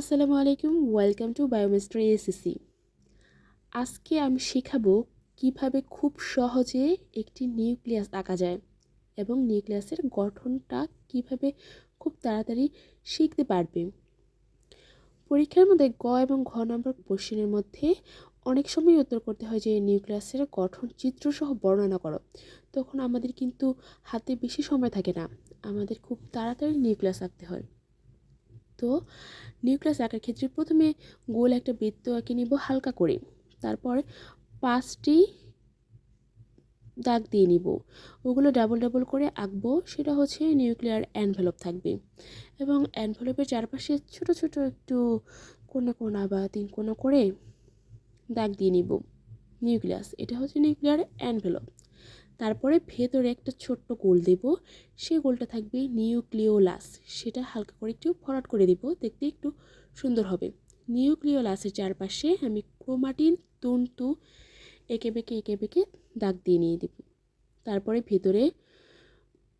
আসসালামু আলাইকুম, welcome to বায়োমেস্ট্রি ACC আজকে আমি শেখাবো কীভাবে খুব সহজে একটি নিউক্লিয়াস আঁকা যায় এবং নিউক্লিয়াসের গঠনটা কীভাবে খুব তাড়াতাড়ি শিখতে পারবে। পরীক্ষার মধ্যে গ এবং ঘ নম্বর কোশ্চেনের মধ্যে অনেক সময় উত্তর করতে হয় যে নিউক্লিয়াসের গঠন চিত্রসহ বর্ণনা করো। তখন আমাদের কিন্তু হাতে বেশি সময় থাকে না। আমাদের খুব তাড়াতাড়ি নিউক্লিয়াস আঁকতে হয়। তো নিউক্লিয়াস আঁকার ক্ষেত্রে প্রথমে গোল একটা বৃত্ত আঁকে নিব হালকা করে। তারপর পাঁচটি দাগ দিয়ে নিব। ওগুলো ডাবল ডাবল করে আঁকবো, সেটা হচ্ছে নিউক্লিয়ার অ্যানভেলপ থাকবে। এবং অ্যানভেলপের চারপাশে ছোট ছোট একটু কোনা কোনা বা তিন কোনা করে দাগ দিয়ে নিব। নিউক্লিয়াস, এটা হচ্ছে নিউক্লিয়ার অ্যানভেলপ তারপরে ভেতরে একটা ছোট্ট গোল দেব। সেই গোলটা থাকবে নিউক্লিওলাস। সেটা হালকা করে একটু ফরওয়ার্ড করে দেব, দেখতে একটু সুন্দর হবে। নিউক্লিওলাসের চারপাশে আমি ক্রোমাটিন, তন্তু, এঁকে বেঁকে এঁকে বেঁকে দাগ দিয়ে নিয়ে দেব। তারপরে ভেতরে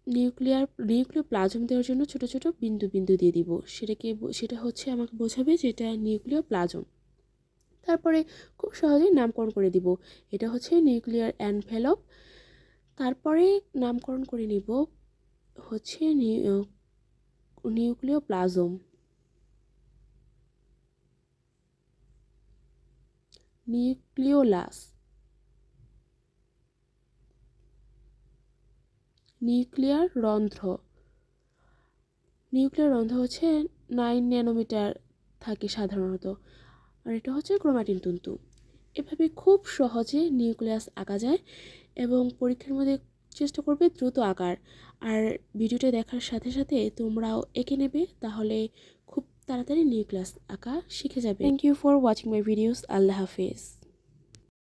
নিউক্লিয়ার নিউক্লিয় প্লাজম দেওয়ার জন্য ছোট ছোট বিন্দু বিন্দু দিয়ে দিব। সেটাকে সেটা হচ্ছে আমাকে বোঝাবে যে এটা নিউক্লিয় প্লাজম তারপরে খুব সহজেই নামকরণ করে দিব। এটা হচ্ছে নিউক্লিয়ার অ্যানভেলপ তারপরে নামকরণ করে নিব হচ্ছে নিউক্লিয় প্লাজম নিউক্লিওলাস। নিউক্লিয়ার রন্ধ্র। নিউক্লিয়ার রন্ধ্র হচ্ছে নাইন ন্যানোমিটার থাকে সাধারণত, আর এটা হচ্ছে ক্রোমাটিন তন্তু। এভাবে খুব সহজে নিউক্লিয়াস আঁকা যায়। এবং পরীক্ষার মধ্যে চেষ্টা করবে দ্রুত আঁকার। আর ভিডিওটা দেখার সাথে সাথে তোমরাও এঁকে নেবে, তাহলে খুব তাড়াতাড়ি নিউ ক্লাস আঁকা শিখে যাবে। Thank you for watching my videos আল্লাহ হাফেজ।